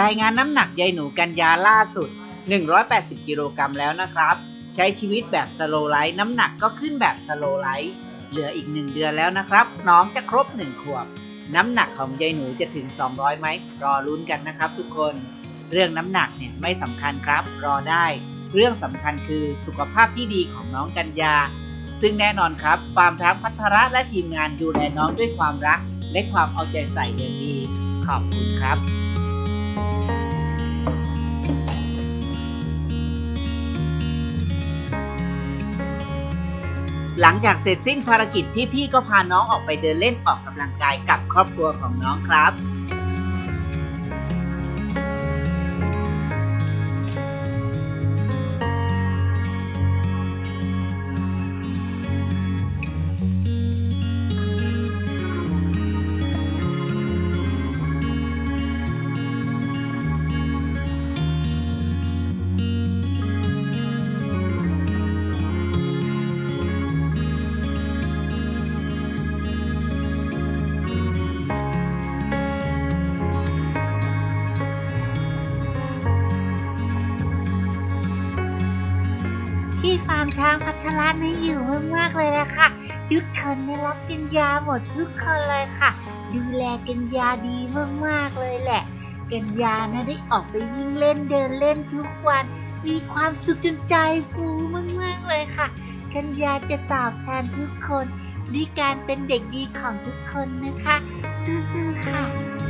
รายงานน้ำหนักยายหนูกันยาล่าสุด 180 กิโลกรัมแล้วนะครับ ใช้ชีวิตแบบสโลไลท์น้ำหนักก็ขึ้นแบบสโลไลท์เหลืออีก 1 เดือนแล้วนะครับ น้องจะครบ 1 ขวบ น้ำหนักของยายหนูจะถึง 200ไหมรอลุ้นกันนะครับ ทุกคน เรื่องน้ำหนักเนี่ยไม่สำคัญครับ รอได้ เรื่องสำคัญคือสุขภาพที่ดีของน้องกันยา ซึ่งแน่นอนครับฟาร์มทั้งพัทระและทีมงานดูแลน้องด้วยความรัก และความเอาใจใส่อย่างดี ขอบคุณครับ หลังจากเสร็จสิ้นภารกิจพี่ๆก็พาน้องออกไปเดินเล่นออกกำลังกายกับครอบครัวของน้องครับ ที่ฟาร์มช้างพัทระนี่อยู่มากๆเลยละค่ะทุกคนนี่รักกันยาหมดทุกคนเลยค่ะ ดูแลกันยาดีมากๆเลยแหละ กันยานะได้ออกไปวิ่งเล่นเดินเล่นทุกวัน มีความสุขจนใจฟูมากๆเลยค่ะ กันยาจะตอบแทนทุกคนด้วยการเป็นเด็กดีของทุกคนนะคะ ซื่อๆค่ะ